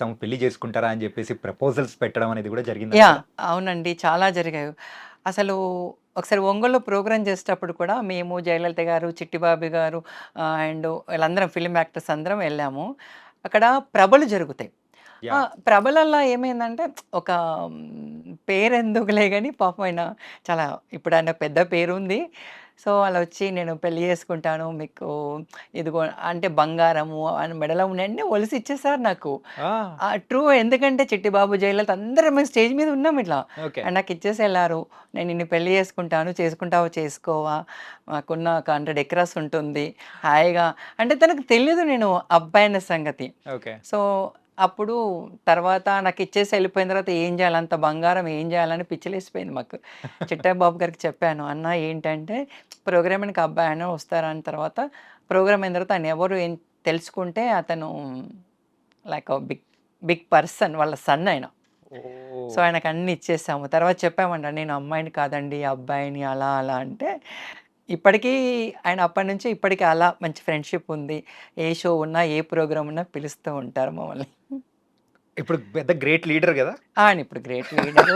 తమ పెళ్ళి చేసుకుంటారా అని చెప్పేసి ప్రపోజల్స్ పెట్టడం అనేది కూడా జరిగింది యా అవునండి. చాలా జరిగాయి. అసలు ఒకసారి ఒంగోలులో ప్రోగ్రామ్ చేసేటప్పుడు కూడా మేము జయలలిత గారు చిట్టిబాబు గారు అండ్ వీళ్ళందరం ఫిలిం యాక్టర్స్ అందరం వెళ్ళాము. అక్కడ ప్రభలు జరుగుతాయి. ప్రభలల్లో ఏమైందంటే ఒక మ్, పేరు ఎందుకులే కానీ పాపం ఆయన చాలా ఇప్పుడు ఆయన పెద్ద పేరు ఉంది సో అలా వచ్చి నేను పెళ్ళి చేసుకుంటాను మీకు ఇదిగో అంటే బంగారము అని మెడలో ఉన్నాయండి ఒలిసి ఇచ్చేసారు నాకు. ఆ, ట్రూ ఎందుకంటే చిట్టిబాబు జయలలిత అందరం మేము స్టేజ్ మీద ఉన్నాం ఇట్లా. అండ్ నాకు ఇచ్చేసి వెళ్ళారు నేను నిన్ను పెళ్ళి చేసుకుంటాను చేసుకుంటావో చేసుకోవా? మాకున్న ఒక హండ్రెడ్ ఎకరాస్ ఉంటుంది. హాయిగా. అంటే తనకు తెలియదు నేను అబ్బాయి అనే సంగతి. ఓకే. సో అప్పుడు తర్వాత నాకు ఇచ్చేసి వెళ్ళిపోయిన తర్వాత ఏం చేయాలి? అంత బంగారం ఏం చేయాలని పిచ్చిలేసిపోయింది మాకు. చిట్టాయి బాబు గారికి చెప్పాను అన్న ఏంటంటే ప్రోగ్రామ్కి అబ్బాయి అని వస్తారని తర్వాత ప్రోగ్రామ్ అయిన తర్వాత ఆయన ఎవరు ఏం తెలుసుకుంటే అతను లైక్ బిగ్ బిగ్ పర్సన్ వాళ్ళ సన్ ఆయన. సో ఆయనకు అన్ని ఇచ్చేసాము. తర్వాత చెప్పామంట నేను అమ్మాయిని కాదండి అబ్బాయిని అలా అలా అంటే ఇప్పటికీ ఆయన అప్పటి నుంచి ఇప్పటికీ అలా మంచి ఫ్రెండ్షిప్ ఉంది. ఏ షో ఉన్నా ఏ ప్రోగ్రామ్ ఉన్నా పిలుస్తూ ఉంటారు మమ్మల్ని. ఇప్పుడు పెద్ద గ్రేట్ లీడర్ కదా? ఆయన ఇప్పుడు గ్రేట్ లీడర్